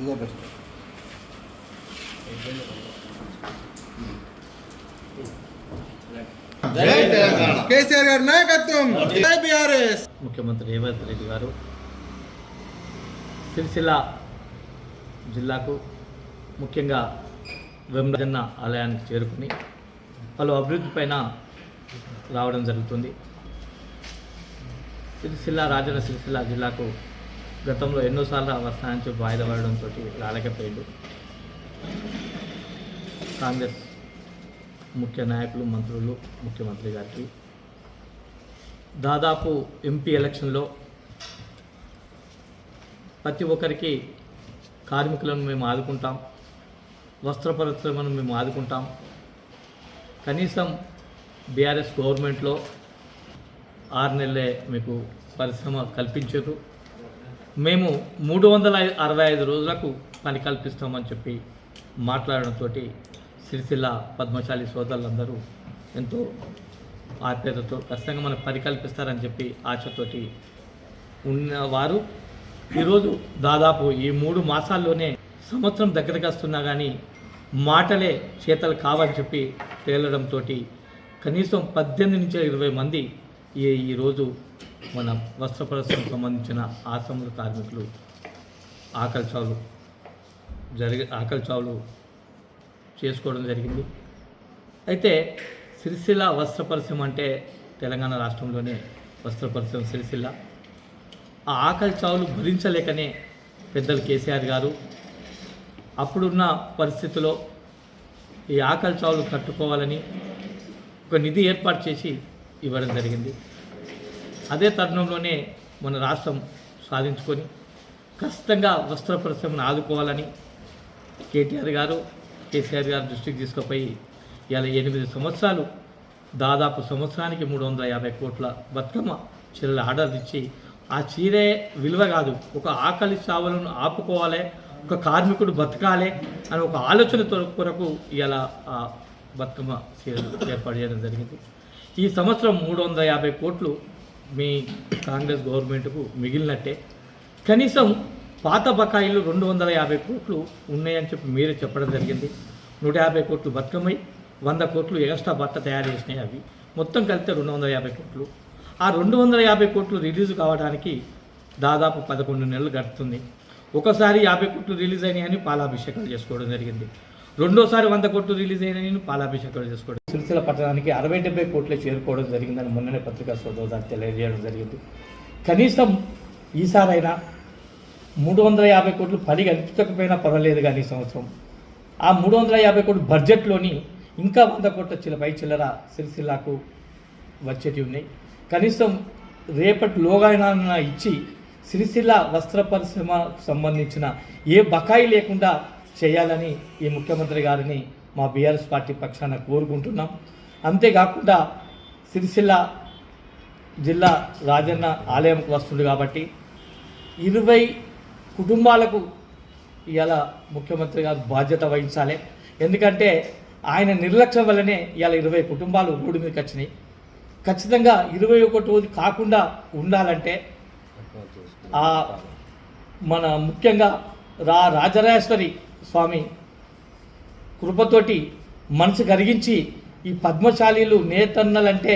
ఇదే బెస్ట్. కేసీఆర్ గారి నాయకత్వం. బీఆర్ఎస్. ముఖ్యమంత్రి రేవంత్ రెడ్డి గారు సిరిసిల్ల జిల్లాకు ముఖ్యంగా వెంబజన్న ఆలయానికి చేరుకుని పలు అభివృద్ధి పైన రావడం జరుగుతుంది. సిరిసిల్ల రాజన్న సిరిసిల్ల జిల్లాకు గతంలో ఎన్నోసార్లు వస్తాయని చెప్పి వాయిదా పడడంతో రాలేకపోయాడు. కాంగ్రెస్ ముఖ్య నాయకులు మంత్రులు ముఖ్యమంత్రి గారికి. దాదాపు ఎంపీ ఎలక్షన్లో ప్రతి ఒక్కరికి కార్మికులను మేము ఆదుకుంటాం వస్త్ర పరిశ్రమను మేము ఆదుకుంటాం. కనీసం బీఆర్ఎస్ గవర్నమెంట్లో ఆరు నెలలే మీకు పరిశ్రమ కల్పించదు. మేము మూడు వందల అరవై ఐదు రోజులకు పని కల్పిస్తామని చెప్పి మాట్లాడడంతో సిరిసిల్ల పద్మశాలి సోదరులందరూ ఎంతో ఆప్యాయతతో ఖచ్చితంగా మనకు పని కల్పిస్తారని చెప్పి ఆశతోటి ఉన్నవారు ఈరోజు దాదాపు ఈ మూడు మాసాల్లోనే సంవత్సరం దగ్గరకు వస్తున్నా కానీ మాటలే చేతలు కావని చెప్పి తేలడంతో కనీసం పద్దెనిమిది నుంచి ఇరవై మంది ఈ ఈరోజు మన వస్త్ర పరిశ్రమకు సంబంధించిన ఆశ్రముల కార్మికులు ఆకలి చావులు జరిగి ఆకలి చావులు చేసుకోవడం జరిగింది. అయితే సిరిసిల్ల వస్త్ర పరిశ్రమ అంటే తెలంగాణ రాష్ట్రంలోనే వస్త్ర పరిశ్రమ సిరిసిల్ల. ఆ ఆకలి చావులు భరించలేకనే పెద్దలు కేసీఆర్ గారు అప్పుడున్న పరిస్థితిలో ఈ ఆకలి చావులు కట్టుకోవాలని ఒక నిధి ఏర్పాటు చేసి ఇవ్వడం జరిగింది. అదే తరుణంలోనే మన రాష్ట్రం సాధించుకొని ఖచ్చితంగా వస్త్ర పరిశ్రమను ఆదుకోవాలని కేటీఆర్ గారు కేసీఆర్ గారు దృష్టికి తీసుకుపోయి ఇలా ఎనిమిది సంవత్సరాలు దాదాపు సంవత్సరానికి మూడు వందల యాభై కోట్ల బతుకమ్మ చీరలు ఆర్డర్ ఇచ్చి ఆ చీరే విలువ కాదు ఒక ఆకలి చావులను ఆపుకోవాలి ఒక కార్మికుడు బతకాలి అని ఒక ఆలోచన కొరకు ఇలా ఆ బతుకమ్మ చీరలు ఏర్పాటు చేయడం జరిగింది. ఈ సంవత్సరం మూడు వందల యాభై కోట్లు మీ కాంగ్రెస్ గవర్నమెంట్కు మిగిలినట్టే. కనీసం పాత బకాయిలు రెండు వందల యాభై కోట్లు ఉన్నాయని చెప్పి మీరే చెప్పడం జరిగింది. నూట యాభై కోట్లు బతుకమ్మై వంద కోట్లు ఎక్స్ట్రా బట్ట తయారు చేసినాయి అవి. మొత్తం కలిపితే రెండు వందల యాభై కోట్లు. ఆ రెండు వందల యాభై కోట్లు రిలీజ్ కావడానికి దాదాపు పదకొండు నెలలు గడుతుంది. ఒకసారి యాభై కోట్లు రిలీజ్ అయినాయని పాలాభిషేకాలు చేసుకోవడం జరిగింది. రెండోసారి వంద కోట్లు రిలీజ్ అయిన నేను పాలాభిషేకాలు చేసుకోవడం. సిరిసిల్ల పట్టణానికి అరవై డెబ్బై కోట్లే చేరుకోవడం జరిగిందని మొన్ననే పత్రికా సోదరు తెలియజేయడం జరిగింది. కనీసం ఈసారైనా మూడు వందల యాభై కోట్లు పని కనిపించకపోయినా పర్వాలేదు కానీ ఈ సంవత్సరం. ఆ మూడు వందల యాభై కోట్లు బడ్జెట్లోని ఇంకా వంద కోట్ల చిల్లపై చిల్లర సిరిసిల్లాకు వచ్చేటివి ఉన్నాయి. కనీసం రేపటిలోగా అయినా ఇచ్చి సిరిసిల్ల వస్త్ర పరిశ్రమ సంబంధించిన ఏ బకాయి లేకుండా చేయాలని ఈ ముఖ్యమంత్రి గారిని మా బీఆర్ఎస్ పార్టీ పక్షాన కోరుకుంటున్నాం. అంతేకాకుండా సిరిసిల్ల జిల్లా రాజన్న ఆలయంకు వస్తుంది కాబట్టి ఇరవై కుటుంబాలకు ఇవాళ ముఖ్యమంత్రి గారు బాధ్యత వహించాలి. ఎందుకంటే ఆయన నిర్లక్ష్యం వల్లనే ఇవాళ ఇరవై కుటుంబాలు రోడ్డు మీదకి వచ్చినాయి. ఖచ్చితంగా ఇరవై ఒకటి రోజు కాకుండా ఉండాలంటే మన ముఖ్యంగా రా రాజరాజేశ్వరి స్వామి కృపతోటి మనసు కరిగించి ఈ పద్మశాలీలు నేతన్నలంటే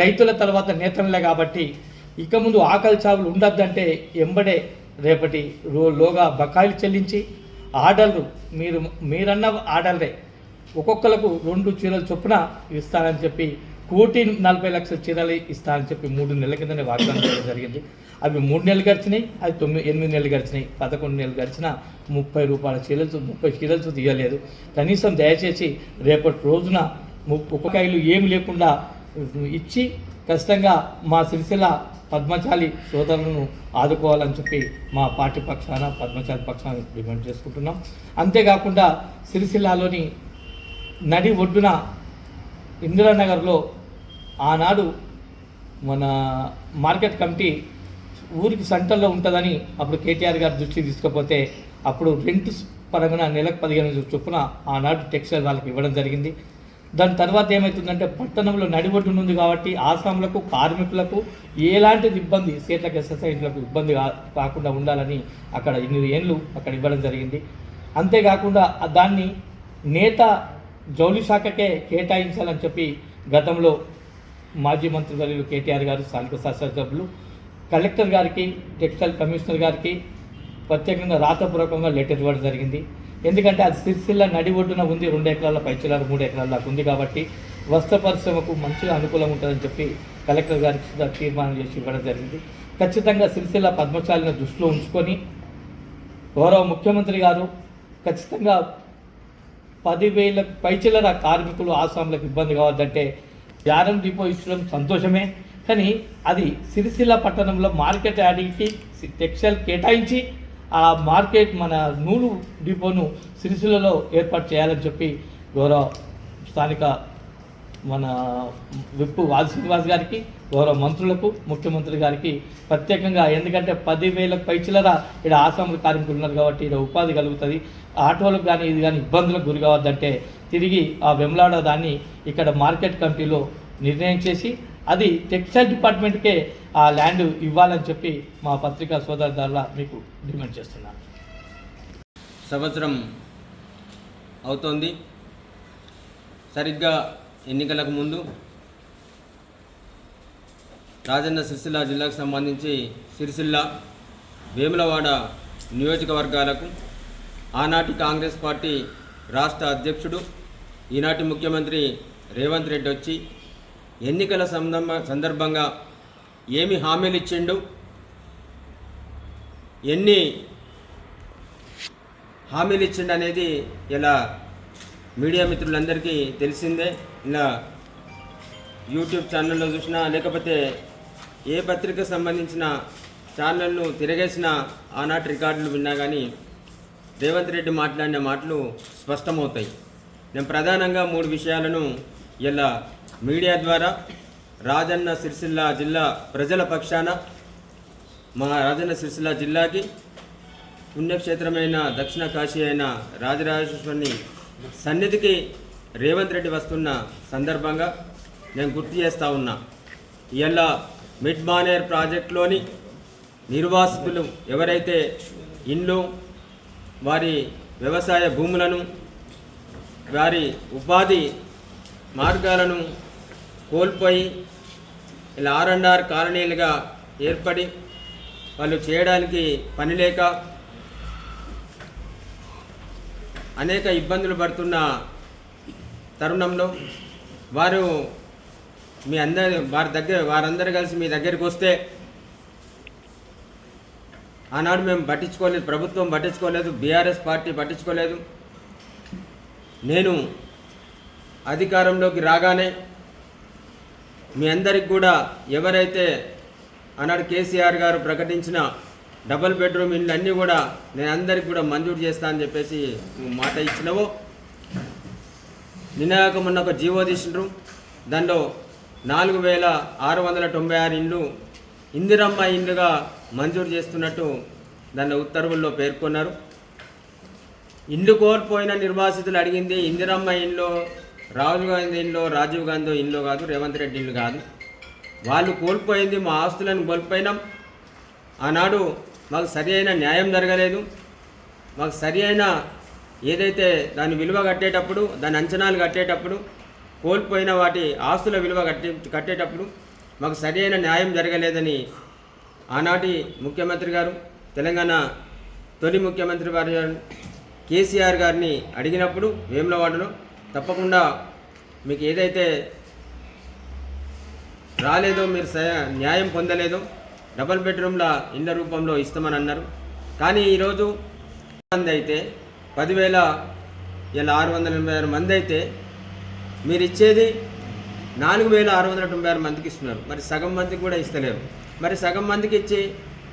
రైతుల తర్వాత నేతన్నలే కాబట్టి ఇక ముందు ఆకలి చావులు ఉండద్దంటే ఎంబడే రేపటి రో లోగా బకాయిలు చెల్లించి ఆర్డర్లు మీరు మీరన్న ఆర్డర్లే. ఒక్కొక్కలకు రెండు చీరలు చొప్పున ఇస్తానని చెప్పి కోటి నలభై లక్షల చీరలు ఇస్తానని చెప్పి మూడు నెలల కిందనే వాగ్దానం చేయడం జరిగింది. అవి మూడు నెలలు గడిచినాయి అది తొమ్మిది ఎనిమిది నెలలు గడిచినాయి పదకొండు నెలలు గడిచినా ముప్పై రూపాయల చీరలు ముప్పై చీరలు తీయలేదు. కనీసం దయచేసి రేపటి రోజున ఉపకాయలు ఏమి లేకుండా ఇచ్చి ఖచ్చితంగా మా సిరిసిల్ల పద్మచాలి సోదరులను ఆదుకోవాలని చెప్పి మా పార్టీ పక్షాన పద్మచాలి పక్షాన డిమాండ్ చేసుకుంటున్నాం. అంతేకాకుండా సిరిసిల్లాలోని నడి ఒడ్డున ఇందిరానగర్లో ఆనాడు మన మార్కెట్ కమిటీ ఊరికి సెంటర్లో ఉంటుందని అప్పుడు కేటీఆర్ గారు దృష్టికి తీసుకపోతే అప్పుడు రెంట్ పరంగా నెలకు పదిహేను చొప్పున ఆనాడు టెక్స్టైల్ వాళ్ళకి ఇవ్వడం జరిగింది. దాని తర్వాత ఏమవుతుందంటే పట్టణంలో నడిబొడ్డు ఉంది కాబట్టి ఆశ్రమలకు కార్మికులకు ఎలాంటి ఇబ్బంది సీట్లకు ఎస్ఎస్ఐలకు ఇబ్బంది కాకుండా ఉండాలని అక్కడ ఇన్ని ఏళ్ళు అక్కడ ఇవ్వడం జరిగింది. అంతేకాకుండా దాన్ని నేత జౌలి శాఖకే కేటాయించాలని చెప్పి గతంలో మాజీ మంత్రి మంత్రివర్యులు కేటీఆర్ గారు స్థానిక శాసనసభ్యులు కలెక్టర్ గారికి టెక్స్టైల్ కమిషనర్ గారికి ప్రత్యేకంగా రాతపూర్వకంగా లెటర్ ఇవ్వడం జరిగింది. ఎందుకంటే అది సిరిసిల్ల నడి ఒడ్డున ఉంది రెండు ఎకరాల పైచిలారు మూడు ఎకరాల దాకా ఉంది కాబట్టి వస్త్ర పరిశ్రమకు మంచిగా అనుకూలంగా ఉంటుందని చెప్పి కలెక్టర్ గారికి సుధా తీర్మానం చేసి ఇవ్వడం జరిగింది. ఖచ్చితంగా సిరిసిల్ల పద్మశాలిని దృష్టిలో ఉంచుకొని గౌరవ ముఖ్యమంత్రి గారు ఖచ్చితంగా పదివేల పైచిల్లర కార్మికులు ఆసాంలకు ఇబ్బంది కావద్దంటే యారం డిపో ఇచ్చడం సంతోషమే. కానీ అది సిరిసిల్ల పట్టణంలో మార్కెట్ యార్డ్కి టెక్స్టైల్ కేటాయించి ఆ మార్కెట్ మన నూలు డిపోను సిరిసిల్లలో ఏర్పాటు చేయాలని చెప్పి గౌరవ స్థానిక మన విప్పు వాది శ్రీనివాస్ గారికి గౌరవ మంత్రులకు ముఖ్యమంత్రి గారికి ప్రత్యేకంగా ఎందుకంటే పదివేల పైచిలరా ఇక్కడ ఆసాముల కార్మికులు ఉన్నారు కాబట్టి ఇక్కడ ఉపాధి కలుగుతుంది. ఆటోలకు కానీ ఇది కానీ ఇబ్బందులకు గురి కావద్దంటే తిరిగి ఆ వెమ్లాడ దాన్ని ఇక్కడ మార్కెట్ కమిటీలో నిర్ణయం చేసి అది టెక్స్టైల్ డిపార్ట్మెంట్కే ఆ ల్యాండ్ ఇవ్వాలని చెప్పి మా పత్రికా సోదరు ద్వారా మీకు డిమాండ్ చేస్తున్నాను. సంవత్సరం అవుతోంది. సరిగ్గా ఎన్నికలకు ముందు రాజన్న సిరిసిల్ల జిల్లాకు సంబంధించి సిరిసిల్ల వేములవాడ నియోజకవర్గాలకు ఆనాటి కాంగ్రెస్ పార్టీ రాష్ట్ర అధ్యక్షుడు ఈనాటి ముఖ్యమంత్రి రేవంత్ రెడ్డి వచ్చి ఎన్నికల సందర్భ సందర్భంగా ఏమి హామీలు ఇచ్చిండు? ఎన్ని హామీలు ఇచ్చిండు అనేది ఇలా మీడియా మిత్రులందరికీ తెలిసిందే. ఇలా యూట్యూబ్ ఛానల్లో చూసినా లేకపోతే ఏ పత్రిక సంబంధించిన ఛానల్ను తిరగేసిన ఆనాటి రికార్డులు విన్నా కానీ రేవంత్ రెడ్డి మాట్లాడిన మాటలు స్పష్టమవుతాయి. నేను ప్రధానంగా మూడు విషయాలను ఇలా మీడియా ద్వారా రాజన్న సిరిసిల్ల జిల్లా ప్రజల పక్షాన మా రాజన్న సిరిసిల్ల జిల్లాకి పుణ్యక్షేత్రమైన దక్షిణ కాశీ అయిన రాజరాజేశ్వరుని సన్నిధికి రేవంత్ రెడ్డి వస్తున్న సందర్భంగా నేను గుర్తు చేస్తూ ఉన్నా. ఇవాళ మిడ్ మానేర్ ప్రాజెక్టులోని నిర్వాసితులు ఎవరైతే ఇండ్లు వారి వ్యవసాయ భూములను వారి ఉపాధి మార్గాలను కోల్పోయి ఇలా ఆర్ అండ్ ఆర్ కాలనీలుగా ఏర్పడి వాళ్ళు చేయడానికి పని లేక అనేక ఇబ్బందులు పడుతున్న తరుణంలో వారు మీ అందరి వారి దగ్గర వారందరూ కలిసి మీ దగ్గరికి వస్తే ఆనాడు మేము పట్టించుకోలేదు ప్రభుత్వం పట్టించుకోలేదు బీఆర్ఎస్ పార్టీ పట్టించుకోలేదు. నేను అధికారంలోకి రాగానే మీ అందరికి కూడా ఎవరైతే ఆనాడు కేసీఆర్ గారు ప్రకటించిన డబుల్ బెడ్రూమ్ ఇల్లు అన్నీ కూడా నేను అందరికి కూడా మంజూరు చేస్తా అని చెప్పేసి నువ్వు మాట ఇచ్చినవో? నిన్నగాక మొన్న ఒక జీవో తీసినారు దానిలో నాలుగు వేల ఆరు వందల తొంభై ఆరు ఇండ్లు ఇందిరమ్మ ఇండ్లుగా మంజూరు చేస్తున్నట్టు దాని ఉత్తర్వుల్లో పేర్కొన్నారు. ఇండ్లు కోల్పోయిన నిర్వాసితులు అడిగింది ఇందిరమ్మ ఇండ్లో రాహుల్ గాంధీ ఇండ్లో రాజీవ్ గాంధీ ఇండ్లో కాదు రేవంత్ రెడ్డి ఇల్లు కాదు. వాళ్ళు కోల్పోయింది మా ఆస్తులను కోల్పోయినాం. ఆనాడు మాకు సరి అయిన న్యాయం జరగలేదు. మాకు సరి అయిన ఏదైతే దాని విలువ కట్టేటప్పుడు దాని అంచనాలు కట్టేటప్పుడు కోల్పోయిన వాటి ఆస్తుల విలువ కట్టే కట్టేటప్పుడు మాకు సరి అయిన న్యాయం జరగలేదని ఆనాటి ముఖ్యమంత్రి గారు తెలంగాణ తొలి ముఖ్యమంత్రి వారి కేసీఆర్ గారిని అడిగినప్పుడు వేములవాడలో తప్పకుండా మీకు ఏదైతే రాలేదో మీరు న్యాయం పొందలేదో డబల్ బెడ్రూమ్ల ఇళ్ళ రూపంలో ఇస్తామని అన్నారు. కానీ ఈరోజు మంది అయితే పదివేల ఇలా ఆరు వందల ఎనభై ఆరు మంది అయితే మీరు ఇచ్చేది నాలుగు వేల ఆరు వందల తొంభై ఆరు మందికి ఇస్తున్నారు. మరి సగం మందికి కూడా ఇస్తలేరు. మరి సగం మందికి ఇచ్చి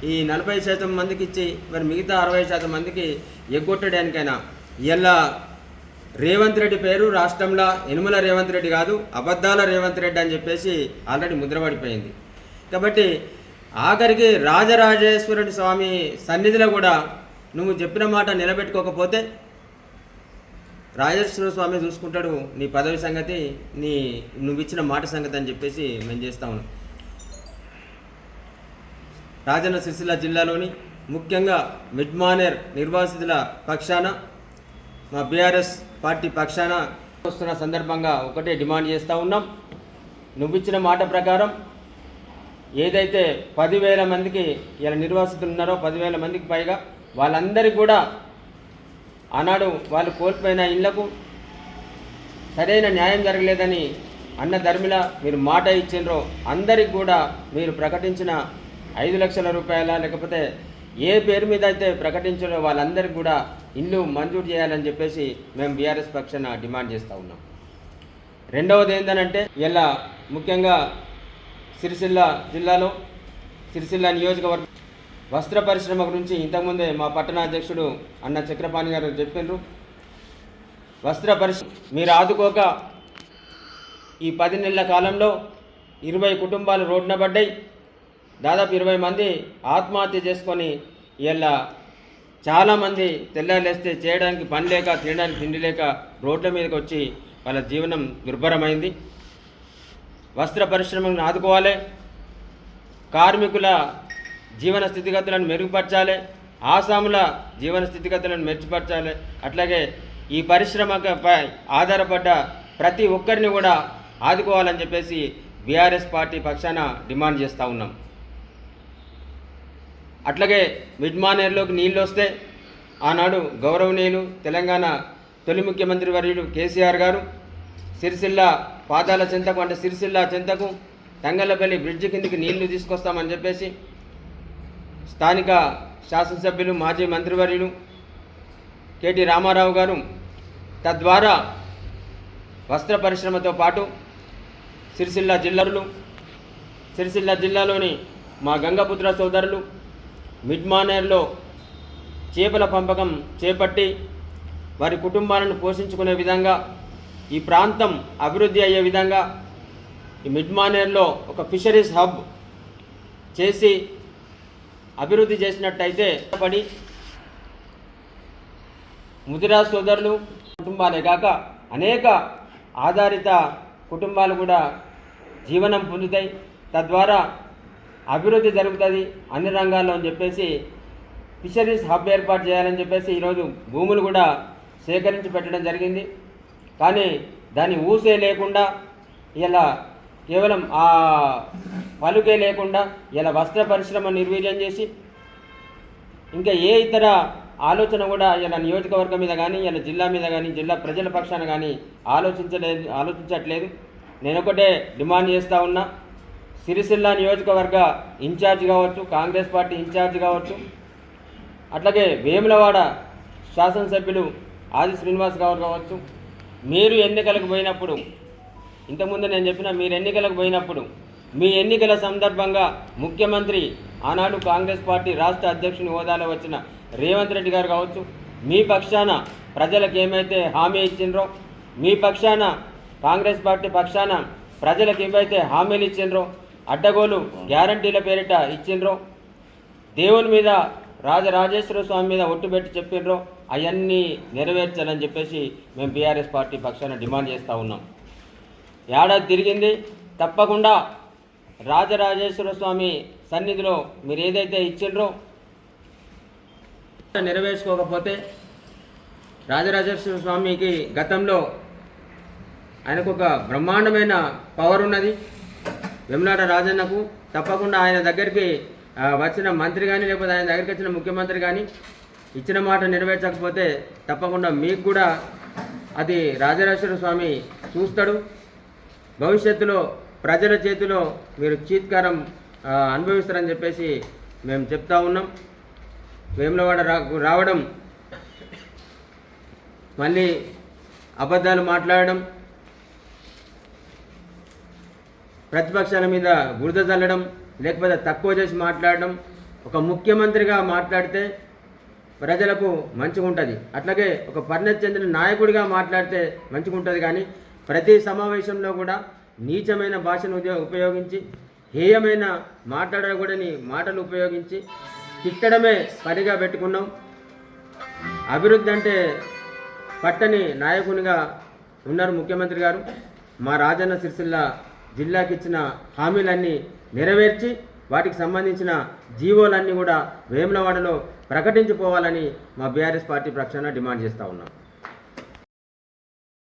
ఈ నలభై శాతం మందికి ఇచ్చి మరి మిగతా అరవై శాతం మందికి ఎగ్గొట్టడానికైనా ఇలా రేవంత్ రెడ్డి పేరు రాష్ట్రంలో యనుమల రేవంత్ రెడ్డి కాదు అబద్ధాల రేవంత్ రెడ్డి అని చెప్పేసి ఆల్రెడీ ముద్రపడిపోయింది. కాబట్టి ఆఖరికి రాజరాజేశ్వరుడి స్వామి సన్నిధిలో కూడా నువ్వు చెప్పిన మాట నిలబెట్టుకోకపోతే రాజేశ్వర స్వామి చూసుకుంటాడు నీ పదవి సంగతి నీ నువ్వు ఇచ్చిన మాట సంగతి అని చెప్పేసి మేము చేస్తా ఉన్నాం. రాజన్న సిరిసిల్ల జిల్లాలోని ముఖ్యంగా మిడ్మానేర్ నిర్వాసితుల పక్షాన మా బీఆర్ఎస్ పార్టీ పక్షాన వస్తున్న సందర్భంగా ఒకటే డిమాండ్ చేస్తూ ఉన్నాం. నువ్విచ్చిన మాట ప్రకారం ఏదైతే పదివేల మందికి ఇలా నిర్వాసితులు ఉన్నారో పదివేల మందికి పైగా వాళ్ళందరికీ కూడా ఆనాడు వాళ్ళు కోల్పోయిన ఇళ్ళకు సరైన న్యాయం జరగలేదని అన్న ధర్మిల మీరు మాట ఇచ్చిండ్రో అందరికి కూడా మీరు ప్రకటించిన ఐదు లక్షల రూపాయల లేకపోతే ఏ పేరు మీద అయితే ప్రకటించారో వాళ్ళందరికీ కూడా ఇల్లు మంజూరు చేయాలని చెప్పేసి మేము బీఆర్ఎస్ పక్షాన డిమాండ్ చేస్తూ ఉన్నాం. రెండవది ఏంటంటే ఇలా ముఖ్యంగా సిరిసిల్ల జిల్లాలో సిరిసిల్ల నియోజకవర్గం వస్త్ర పరిశ్రమ గురించి ఇంతకుముందే మా పట్టణ అధ్యక్షుడు అన్న చక్రపాణి గారు చెప్పినారు. వస్త్ర పరిశ్రమ మీరు ఆదుకోక ఈ పది నెలల కాలంలో ఇరవై కుటుంబాలు రోడ్డున పడ్డాయి. దాదాపు ఇరవై మంది ఆత్మహత్య చేసుకొని ఇలా చాలామంది తెల్లారులేస్తే చేయడానికి పని లేక తినడానికి తిండి లేక రోడ్ల మీదకి వచ్చి వాళ్ళ జీవనం దుర్భరమైంది. వస్త్ర పరిశ్రమను ఆదుకోవాలి. కార్మికుల జీవన స్థితిగతులను మెరుగుపరచాలి. ఆసాముల జీవన స్థితిగతులను మెరుగుపరచాలి. అట్లాగే ఈ పరిశ్రమపై ఆధారపడ్డ ప్రతి ఒక్కరిని కూడా ఆదుకోవాలని చెప్పేసి బీఆర్ఎస్ పార్టీ పక్షాన డిమాండ్ చేస్తూ ఉన్నాం. అట్లాగే మిడ్మానేర్లోకి నీళ్ళు వస్తే ఆనాడు గౌరవనీయులు తెలంగాణ తొలి ముఖ్యమంత్రి వర్యులు కేసీఆర్ గారు సిరిసిల్ల పాదాల చెంతకు అంటే సిరిసిల్ల చెంతకు తంగళ్ళపల్లి బ్రిడ్జి కిందికి నీళ్ళు తీసుకొస్తామని చెప్పేసి స్థానిక శాసనసభ్యులు మాజీ మంత్రివర్యులు కేటీ రామారావు గారు తద్వారా వస్త్ర పరిశ్రమతో పాటు సిరిసిల్ల జిల్లరులు సిరిసిల్ల జిల్లాలోని మా గంగపుత్ర సోదరులు మిడ్మానేర్లో చేపల పెంపకం చేపట్టి వారి కుటుంబాలను పోషించుకునే విధంగా ఈ ప్రాంతం అభివృద్ధి అయ్యే విధంగా ఈ మిడ్మానేర్లో ఒక ఫిషరీస్ హబ్ చేసి అభివృద్ధి చేసినట్టయితే పడి ముదిరా సోదరులు కుటుంబాలే కాక అనేక ఆధారిత కుటుంబాలు కూడా జీవనం పొందుతాయి. తద్వారా అభివృద్ధి జరుగుతుంది అన్ని రంగాల్లో అని చెప్పేసి ఫిషరీస్ హబ్ ఏర్పాటు చేయాలని చెప్పేసి ఈరోజు భూములు కూడా సేకరించి పెట్టడం జరిగింది. కానీ దాని ఊసే లేకుండా ఇలా కేవలం ఆ పలుకే లేకుండా ఇలా వస్త్ర పరిశ్రమ నిర్వీర్యం చేసి ఇంకా ఏ ఇతర ఆలోచన కూడా ఇలా నియోజకవర్గం మీద కానీ ఇలా జిల్లా మీద కానీ జిల్లా ప్రజల పక్షాన కానీ ఆలోచించలేదు ఆలోచించట్లేదు. నేను ఒకటే డిమాండ్ చేస్తూ ఉన్నా. సిరిసిల్ల నియోజకవర్గ ఇన్ఛార్జ్ కావచ్చు కాంగ్రెస్ పార్టీ ఇన్ఛార్జ్ కావచ్చు అట్లాగే వేములవాడ శాసనసభ్యులు ఆది శ్రీనివాస్ గారు కావచ్చు. మీరు ఎన్నికలకు పోయినప్పుడు ఇంతకుముందు నేను చెప్పిన మీరు ఎన్నికలకు పోయినప్పుడు మీ ఎన్నికల సందర్భంగా ముఖ్యమంత్రి ఆనాడు కాంగ్రెస్ పార్టీ రాష్ట్ర అధ్యక్షుని హోదాలో వచ్చిన రేవంత్ రెడ్డి గారు కావచ్చు మీ పక్షాన ప్రజలకు ఏమైతే హామీ ఇచ్చిండ్రో మీ పక్షాన కాంగ్రెస్ పార్టీ పక్షాన ప్రజలకు ఏవైతే హామీలు ఇచ్చిండ్రో అడ్డగోలు గ్యారంటీల పేరిట ఇచ్చిండ్రో? దేవుని మీద రాజరాజేశ్వర స్వామి మీద ఒట్టు పెట్టి చెప్పిండ్రో? అవన్నీ నెరవేర్చాలని చెప్పేసి మేము బీఆర్ఎస్ పార్టీ పక్షాన డిమాండ్ చేస్తూ ఉన్నాం. ఏడాది తిరిగింది? తప్పకుండా రాజరాజేశ్వర స్వామి సన్నిధిలో మీరు ఏదైతే ఇచ్చిండ్రో? నెరవేర్చుకోకపోతే రాజరాజేశ్వర స్వామికి గతంలో ఆయనకు ఒక బ్రహ్మాండమైన పవర్ ఉన్నది. వెమ్లాడ రాజన్నకు తప్పకుండా ఆయన దగ్గరికి వచ్చిన మంత్రి కానీ లేకపోతే ఆయన దగ్గరికి వచ్చిన ముఖ్యమంత్రి కానీ ఇచ్చిన మాట నెరవేర్చకపోతే తప్పకుండా మీకు కూడా అది రాజరాజేశ్వర స్వామి చూస్తాడు. భవిష్యత్తులో ప్రజల చేతిలో మీరు చీత్కారం అనుభవిస్తారని చెప్పేసి మేము చెప్తా ఉన్నాం. వేములవాడ రావడం మళ్ళీ అబద్ధాలు మాట్లాడడం ప్రతిపక్షాల మీద బురద చల్లడం లేకపోతే తక్కువ చేసి మాట్లాడడం ఒక ముఖ్యమంత్రిగా మాట్లాడితే ప్రజలకు మంచిగా ఉంటుంది అట్లాగే ఒక పరిణతి చెందిన నాయకుడిగా మాట్లాడితే మంచిగా ఉంటుంది కానీ ప్రతి సమావేశంలో కూడా నీచమైన భాషను ఉపయోగించి హేయమైన మాట్లాడకూడని మాటలు ఉపయోగించి తిట్టడమే పనిగా పెట్టుకున్నాం. అభివృద్ధి అంటే పట్టని నాయకునిగా ఉన్నారు ముఖ్యమంత్రి గారు. మా రాజన్న సిరిసిల్ల జిల్లాకి ఇచ్చిన హామీలన్నీ నెరవేర్చి వాటికి సంబంధించిన జీవోలన్నీ కూడా వేములవాడలో ప్రకటించిపోవాలని మా బీఆర్ఎస్ పార్టీ పక్షాన డిమాండ్ చేస్తూ ఉన్నాం.